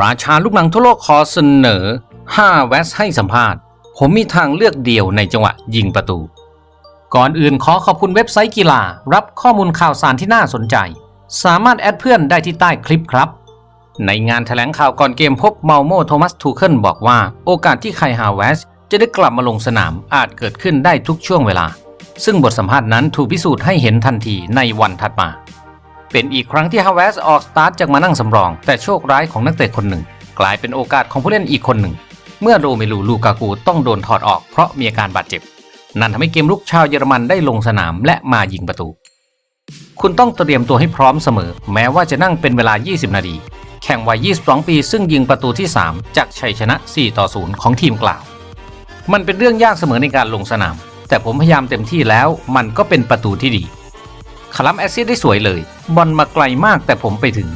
ราชาลูกหนังทั่วโลกขอเสนอ 5 แวสให้สัมภาษณ์ ผมมีทางเลือกเดียวในจังหวะยิงประตู ก่อนอื่นขอขอบคุณเว็บไซต์กีฬา รับข้อมูลข่าวสารที่น่าสนใจ สามารถแอดเพื่อนได้ที่ใต้คลิปครับ ในงานแถลงข่าวก่อนเกมพบเมาโมโทมัสทูเคิลบอกว่า โอกาสที่ไคฮาเวสจะได้กลับมาลงสนามอาจเกิดขึ้นได้ทุกช่วงเวลา ซึ่งบทสัมภาษณ์นั้นถูกพิสูจน์ให้เห็นทันทีในวันถัดมา เป็นอีกครั้งที่ฮาวเวสออกสตาร์ทจากมานั่งสำรอง แต่โชคร้ายของนักเตะคนหนึ่ง กลายเป็นโอกาสของผู้เล่นอีกคนหนึ่ง เมื่อโรเมลูลูกากูต้องโดนถอดออกเพราะมีอาการบาดเจ็บ นั่นทำให้เกมลุกชาวเยอรมันได้ลงสนามและมายิงประตู คุณต้องเตรียมตัวให้พร้อมเสมอ แม้ว่าจะนั่งเป็นเวลา 20 นาทีแข่งวัย 22 ปี ซึ่งยิงประตูที่ 3 จากชัยชนะ 4 ต่อ 0 ของทีมกล่าว มันเป็นเรื่องยากเสมอในการลงสนาม แต่ผมพยายามเต็มที่แล้ว มันก็เป็นประตูที่ดี คลัมแอซิสได้สวยเลย บอลมาไกลมากแต่ผมไปถึง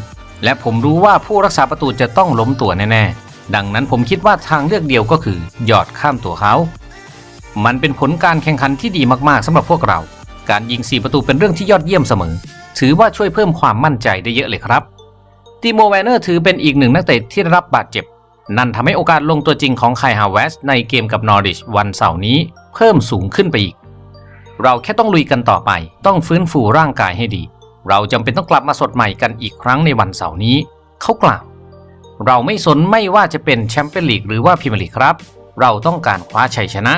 และผมรู้ว่าผู้รักษาประตูจะต้องล้มตัวแน่ๆ ดังนั้นผมคิดว่าทางเลือกเดียวก็คือ หยอดข้ามตัวเขา มันเป็นผลการแข่งขันที่ดีมากๆสำหรับพวกเรา การยิง 4 ประตูเป็นเรื่องที่ยอดเยี่ยมเสมอ ถือว่าช่วยเพิ่มความมั่นใจได้เยอะเลยครับติโมแวนเนอร์ถือเป็นอีกหนึ่งนักเตะที่ได้รับบาดเจ็บ นั่นทำให้โอกาสลงตัวจริงของไคฮาเวสในเกมกับนอริชวันเสาร์นี้ เพิ่มสูงขึ้นไปอีก เราแค่ต้องลุยกันต่อไป ต้องฟื้นฟูร่างกายให้ดี เราจำเป็นต้องกลับมาสดใหม่กันอีกครั้งในวันเสาร์นี้ เขากล่าว เราไม่สนไม่ว่าจะเป็นแชมเปี้ยนลีกหรือว่าพรีเมียร์ลีกครับ เราต้องการคว้าชัยชนะ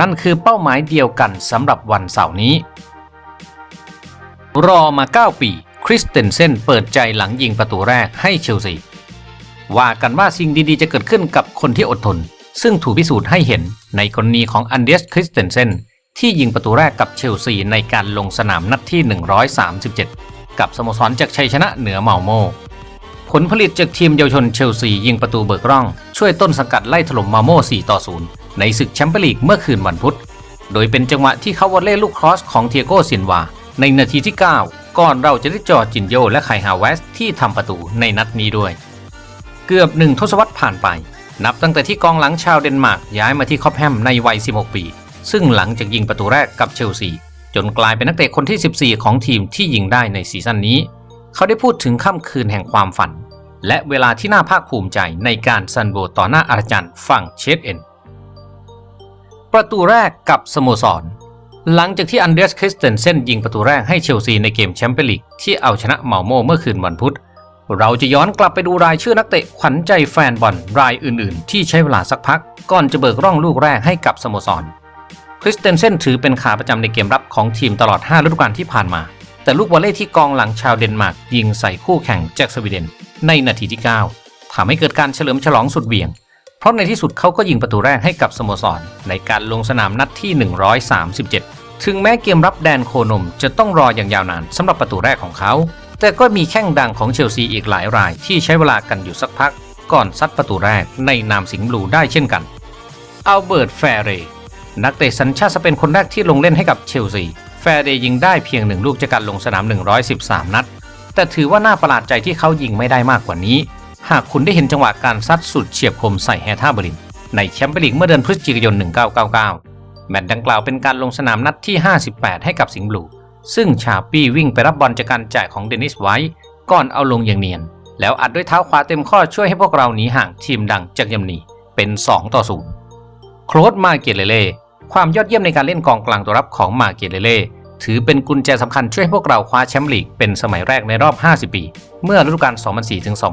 นั่นคือเป้าหมายเดียวกันสำหรับวันเสาร์นี้ รอมา 9 ปีคริสเตนเซนเปิดใจหลังยิงประตูแรกให้เชลซีว่ากันว่าสิ่งดีๆจะเกิดขึ้นกับคนที่อดทน ซึ่งถูกพิสูจน์ให้เห็นในกรณีของอันเดสคริสเตนเซน ที่ยิงประตูแรกกับเชลซีในการลงสนามนัดที่ 137 กับสโมสรจากชัยชนะเหนือเมาโม ผลผลิตจากทีมเยาวชนเชลซียิงประตูเบิกร่อง ช่วยต้นสังกัดไล่ถล่มมาโม่4ต่อ0ในศึกแชมเปี้ยนลีกเมื่อคืนวันพุธ โดยเป็นจังหวะที่เขาวอลเล่ลูกครอสของเทียโกซินวา ในนาทีที่ 9 ก่อนเราจะได้จอจินโยและไคฮาเวสที่ทำประตูในนัดนี้ด้วย เกือบหนึ่งทศวรรษผ่านไป นับตั้งแต่ที่กองหลังชาวเดนมาร์กย้ายมาที่คอปแฮมในวัย 16 ปี ซึ่งหลังจากยิงประตูแรกกับเชลซี จนกลายเป็นนักเตะคนที่ 14 ของทีมที่ยิงได้ในซีซั่นนี้ เขาได้พูดถึงค่ำคืนแห่งความฝัน และเวลาที่น่าภาคภูมิใจในการซันโบต่อหน้าอาจารย์ฝั่งเชดเอ็นประตูแรกกับสโมสร หลังจากที่อันเดรสคริสเตนเซนยิงประตูแรกให้เชลซีในเกมแชมเปี้ยนลีกที่เอาชนะเมาโมเมื่อคืนวันพุธเราจะย้อนกลับไปดูรายชื่อนักเตะขวัญใจแฟนบอลรายอื่นๆ ที่ใช้เวลาสักพัก ก่อนจะเบิกร่องลูกแรกให้กับสโมสร คริสเตนเซนถือเป็นขาประจำในเกมรับของทีมตลอด 5 ฤดูกาลที่ผ่านมา แต่ลูกวอลเล่ที่กองหลังชาวเดนมาร์กยิงใส่คู่แข่งแจ็คสวีเดน ในนาทีที่ 9ทำให้เกิดการเฉลิมฉลองสุดเหวี่ยง เพราะในที่สุดเขาก็ยิงประตูแรกให้กับสโมสร ในการลงสนามนัดที่ 137 ถึงแม้เกมรับแดนโคนมจะต้องรออย่างยาวนานสำหรับประตูแรกของเขา แต่ก็มีแข้งดังของเชลซีอีกหลายรายที่ใช้เวลากันอยู่สักพัก ก่อนซัดประตูแรกในนามสิงห์บลูได้เช่นกันอัลเบิร์ตแฟเรย์ นักเตะสัญชาติสเปนคนแรกที่ลงเล่นให้กับเชลซี แฟร์เรย์ยิงได้เพียงหนึ่งลูกจากการลงสนาม 113 นัด แต่ถือว่าน่าประหลาดใจที่เขายิงไม่ได้มากกว่านี้ หากคุณได้เห็นจังหวะการซัดสุดเฉียบคมใส่แฮท่าเบริน ในแชมเปี้ยนลีกเมื่อเดือนพฤศจิกายน 1999 แมตช์ดังกล่าวเป็นการลงสนามนัดที่ 58 ให้กับสิงห์บลู ซึ่งชาปี้วิ่งไปรับบอลจากการจ่ายของเดนิสไว้ก่อนเอาลงอย่างเนียน แล้วอัดด้วยเท้าขวาเต็มข้อช่วยให้พวกเราหนีห่างทีมดังจากยมนีเป็น 2 ต่อ 0โครสมาเกเลเล่ ความยอดเยี่ยมในการเล่นกองกลางตัวรับของมาเกเลเล่ถือเป็นกุญแจสำคัญช่วยให้พวกเราคว้าแชมป์ลีกเป็นสมัยแรกในรอบ 50 ปี เมื่อฤดูกาล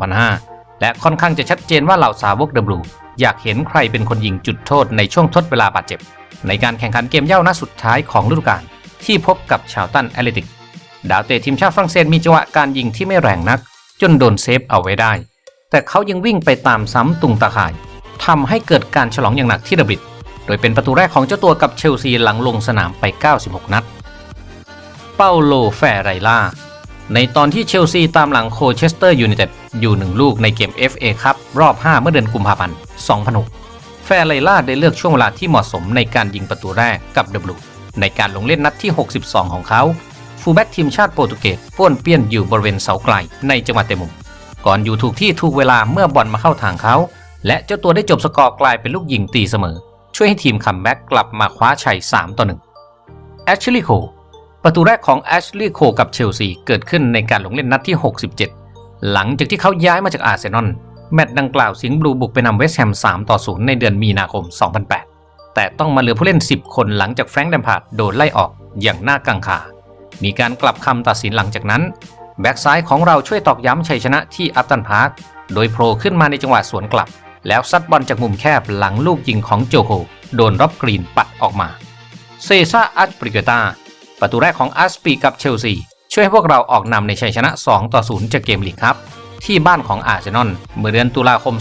2004-2005 และค่อนข้างจะชัดเจนว่าเหล่าสาวกเดบลูอยากเห็นใครเป็นคนยิงจุดโทษในช่วงทดเวลาบาดเจ็บ ในการแข่งขันเกมเย่านัดสุดท้ายของฤดูกาลที่พบกับชาวตันแอตเลติก ดาวเตะทีมชาติฝรั่งเศสมีจังหวะการยิงที่ไม่แรงนัก จนโดนเซฟเอาไว้ได้ แต่เขายังวิ่งไปตามซ้ำตุงตาข่ายทำให้เกิดการฉลองอย่างหนักที่ดับบิด โดยเป็นประตูแรกของเจ้าตัวกับเชลซีหลังลงสนามไป 96 นัด เปาโลแฟไรล่า ในตอนที่เชลซีตามหลังโคเชสเตอร์ยูไนเต็ดอยู่หนึ่งลูกในเกม FA ครับรอบ 5 เมื่อเดือนกุมภาพันธ์ 2006 แฟไรล่าได้เลือกช่วงเวลาที่เหมาะสมในการยิงประตูแรกกับเดบลูในการลงเล่นนัดที่ 62 ของเขาฟูลแบ็กทีมชาติโปรตุเกสป้วนเปี้ยนอยู่บริเวณเสาไกลในจังหวะเตะมุม ก่อนอยู่ถูกที่ถูกเวลาเมื่อบอลมาเข้าทางเขา และเจ้าตัวได้จบสกอร์กลายเป็นลูกยิงตีเสมอ ช่วยให้ทีมคัมแบ็กกลับมาคว้าชัย 3 ต่อ 1 แอชลีย์โคประตูแรกของแอชลีย์โคกับเชลซีเกิดขึ้นในการลงเล่นนัดที่ 67 หลังจากที่เขาย้ายมาจากอาร์เซนอลแมตช์ดังกล่าวสิงห์บลูบุกไปนำเวสต์แฮม 3 ต่อ 0 ในเดือนมีนาคม 2008 แต่ต้องมาเหลือผู้เล่น 10 คนหลังจากแฟรงค์แดมพาร์ดโดนไล่ออกอย่างน่ากังขา มีการกลับคำตัดสินหลังจากนั้น แบ็กซ้ายของเราช่วยตอกย้ำชัยชนะที่อัปตันพาร์ค โดยโผล่ขึ้นมาในจังหวะสวนกลับ แล้วซัดบอลจากมุมแคบหลังลูกยิงของโจโค โดนร็อบกรีนปัดออกมา เซซ่าอัชปริเกตาประตูแรกของอัสปีกับเชลซี ช่วยให้พวกเราออกนำในชัยชนะ 2 ต่อ 0 จากเกมลีกครับ ที่บ้านของอาร์เซนอลเมื่อเดือนตุลาคม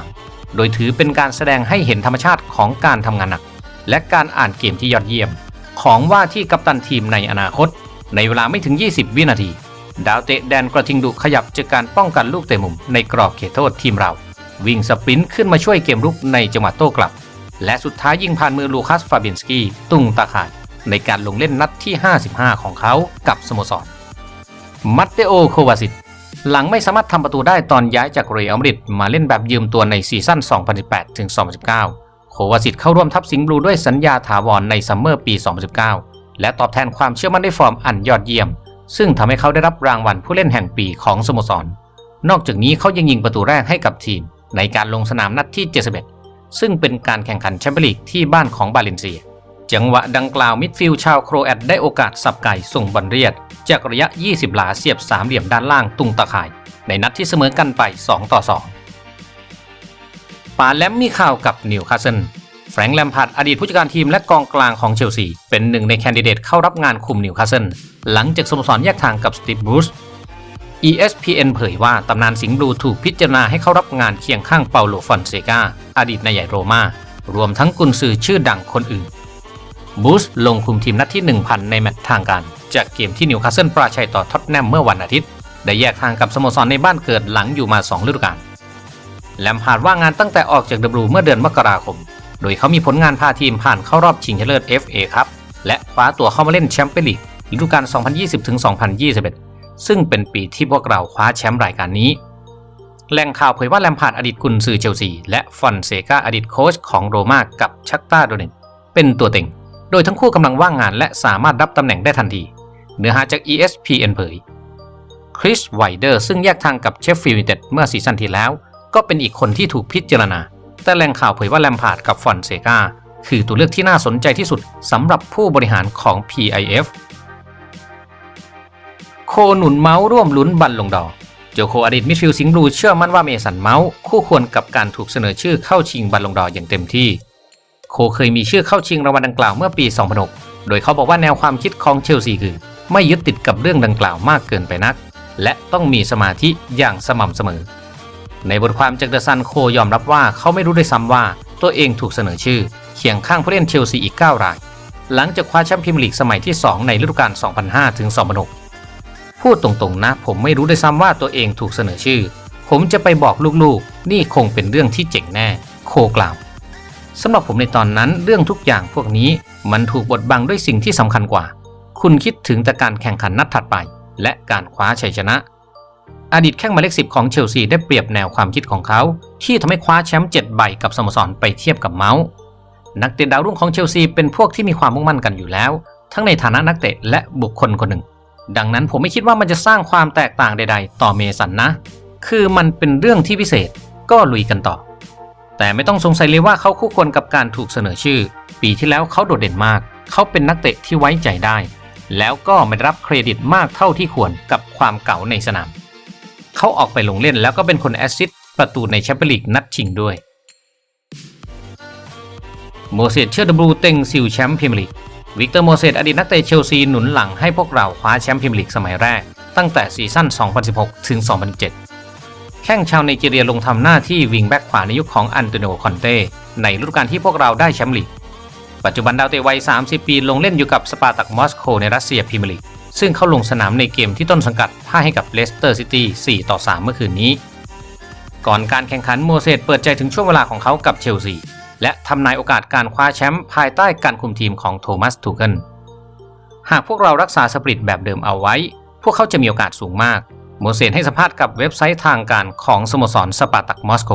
2013 โดยถือเป็นการแสดงให้เห็นธรรมชาติของการทำงานหนัก และการอ่านเกมที่ยอดเยี่ยม ของว่าที่กัปตันทีมในอนาคต ในเวลาไม่ถึง 20 วินาที ดาวเตะแดนกระทิงดุขยับจากการป้องกันลูกเตะมุมในกรอบเขตโทษทีมเรา วิ่งสปรินต์ขึ้นมาช่วยเกมรุกในจังหวะโต้กลับ และสุดท้ายยิงผ่านมือลูคัสฟาเบีนสกี้ตุ้งตาข่ายในการลงเล่นนัดที่ 55 ของเขากับสโมสร มัตเตโอ โควาซิต หลังไม่สามารถทำประตูได้ตอนย้ายจากเรอัลมาดริดมาเล่นแบบยืมตัวในซีซั่น 2018-2019 โควาซิตเข้าร่วมทัพสิงห์บลูด้วยสัญญาถาวรในซัมเมอร์ปี 2019 และตอบแทนความเชื่อมั่นด้วยฟอร์มอันยอดเยี่ยม ซึ่งทำให้เขาได้รับรางวัลผู้เล่นแห่งปีของสโมสร นอกจากนี้เขายังยิงประตูแรกให้กับทีม ในการลงสนามนัดที่ 71 ซึ่งเป็นการแข่งขันแชมเปี้ยนลีกที่บ้านของบาเลนเซีย จังหวะดังกล่าวมิดฟิลด์ชาวโครแอตได้โอกาสสับไก่ส่งบอลเรียด จากระยะ 20 หลาเสียบสามเหลี่ยมด้านล่างตุงตะข่าย ในนัดที่เสมอกันไป 2 ต่อ 2 ปาแลมมีข่าวกับนิวคาสเซิลแฟรงค์แลมพาร์ดอดีตผู้จัดการทีมและกองกลางของเชลซีเป็นหนึ่งในแคนดิเดตเข้ารับงานคุมนิวคาสเซิลหลังจากสโมสรแยกทางกับสตีฟบรูซ ESPN เผยว่าตำนานสิงห์บลูถูกพิจารณาให้เข้ารับงานเคียงข้างเปาโลฟอนเซกาอดีตนายใหญ่โรมารวมทั้งกุนซือชื่อดังคนอื่น บูสลงคุมทีมนัดที่ 1,000 ในแมตช์ทางการ จากเกมที่นิวคาสเซิลปราชัยต่อท็อตแนมเมื่อวันอาทิตย์ ได้แยกทางกับสโมสรในบ้านเกิดหลังอยู่มา 2 ฤดูกาลแลมพาร์ดว่างงานตั้งแต่ออกจากเดบลูเมื่อเดือนมกราคม โดยเขามีผลงานพาทีมผ่านเข้ารอบชิงชนะเลิศ FA ครับและคว้าตัวเข้ามาเล่นแชมเปี้ยนลีกฤดูกาล2020-2021 ซึ่งเป็นปีที่พวกเราคว้าแชมป์รายการนี้ แหล่งข่าวเผยว่าแลมพาร์ดอดีตกุนซือเชลซี และฟอนเซกาอดีตโค้ชของโรม่ากับชักตาโดเนตเป็นตัวเต็ง โดยทั้งคู่กำลังว่างงานและสามารถรับตำแหน่งได้ทันที เนื้อหาจาก ESPN เผยคริสไวเดอร์ซึ่งแยกทางกับเชฟฟิลด์ยูไนเต็ดเมื่อซีซั่นที่แล้ว ก็เป็นอีกคนที่ถูกพิจารณา แต่แหล่งข่าวเผยว่าแลมพาร์ดกับฟอนเซกาคือตัวเลือกที่น่าสนใจที่สุดสำหรับผู้บริหารของ PIF โคหนุนเมาส์ร่วมลุ้นบัลลงดอโจโคอดีตมิดฟิลด์สิงห์บลูเชื่อมั่นว่าเมสันเมาส์คู่ควรกับการถูกเสนอชื่อเข้าชิงบัลลงดออย่างเต็มที่ โคเคยมีชื่อเข้าชิงรางวัลดังกล่าวเมื่อปี 2006 โดยเขาบอกว่าแนวความคิดของเชลซีคือ ไม่ยึดติดกับเรื่องดังกล่าวมากเกินไปนัก และต้องมีสมาธิอย่างสม่ำเสมอ ในบทความจากเดอะซันโคยอมรับว่าเขาไม่รู้ด้วยซ้ำว่าตัวเองถูกเสนอชื่อเคียงข้างผู้เล่นเชลซีอีก 9 ราย หลังจากคว้าแชมป์พรีเมียร์ลีกสมัยที่ 2 ในฤดูกาล 2005-2006 พูดตรงๆนะ ผมไม่รู้ด้วยซ้ำว่าตัวเองถูกเสนอชื่อ ผมจะไปบอกลูกๆ นี่คงเป็นเรื่องที่เจ๋งแน่ โคกล่าวสำหรับผมในตอนนั้นเรื่องทุกอย่างพวกนี้มันถูกบดบังด้วยสิ่งที่สำคัญกว่า คุณคิดถึงแต่การแข่งขันนัดถัดไป และการคว้าชัยชนะ อดีตแข้งหมายเลขสิบของเชลซีได้เปรียบแนวความคิดของเขา ที่ทำให้คว้าแชมป์7ใบกับสโมสรไปเทียบกับเมาส์นักเตะดาวรุ่งของเชลซีเป็นพวกที่มีความมุ่งมั่นกันอยู่แล้ว ทั้งในฐานะนักเตะและบุคคลคนหนึ่ง ดังนั้นผมไม่คิดว่ามันจะสร้างความแตกต่างใด ๆ ต่อเมสันนะ คือมันเป็นเรื่องที่พิเศษก็ลุยกันต่อ แต่ไม่ต้องสงสัยเลยว่าเขาคู่ควรกับการถูกเสนอชื่อ ปีที่แล้วเขาโดดเด่นมาก เขาเป็นนักเตะที่ไว้ใจได้ แล้วก็ไม่รับเครดิตมากเท่าที่ควรกับความเก่าในสนาม เขาออกไปลงเล่นแล้วก็เป็นคนแอสซิสต์ประตูในแชมเปี้ยนลีกนัดชิงด้วยโมเสสเชื่อดบลูเต็งซิลแชมป์พรีเมียร์ลีก วิกเตอร์โมเสสอดีตนักเตะเชลซีหนุนหลังให้พวกเราคว้าแชมป์พรีเมียร์ลีกสมัยแรก ตั้งแต่ซีซั่น 2016 ถึง 2007 แข้งชาวไนจีเรียลงทำหน้าที่วิงแบ็กขวาในยุคของอันโตนิโอคอนเต้ในฤดูกาลที่พวกเราได้แชมป์ลีก ปัจจุบันดาวเตะวัย 30 ปีลงเล่นอยู่กับสปาร์ตักมอสโกในรัสเซียพรีเมียร์ลีกซึ่งเข้าลงสนามในเกมที่ต้นสังกัดพ่ายให้กับเลสเตอร์ซิตี้ 4 ต่อ 3 เมื่อคืนนี้ ก่อนการแข่งขันโมเสสเปิดใจถึงช่วงเวลาของเขากับเชลซี และทำนายโอกาสการคว้าแชมป์ภายใต้การคุมทีมของโทมัสทูเกิลหากพวกเรารักษาสปริตแบบเดิมเอาไว้ พวกเขาจะมีโอกาสสูงมาก โมเสสให้สัมภาษณ์กับเว็บไซต์ทางการของสโมสรสปาร์ตักมอสโก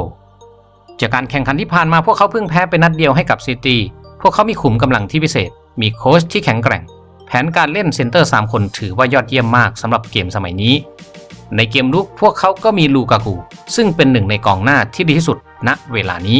จากการแข่งขันที่ผ่านมาพวกเขาเพิ่งแพ้ไปนัดเดียวให้กับซิตี้ พวกเขามีขุมกำลังที่พิเศษ มีโค้ชที่แข็งแกร่ง แผนการเล่นเซนเตอร์ 3 คนถือว่ายอดเยี่ยมมากสำหรับเกมสมัยนี้ ในเกมลุกพวกเขาก็มีลูกากู ซึ่งเป็นหนึ่งในกองหน้าที่ดีที่สุดณเวลานี้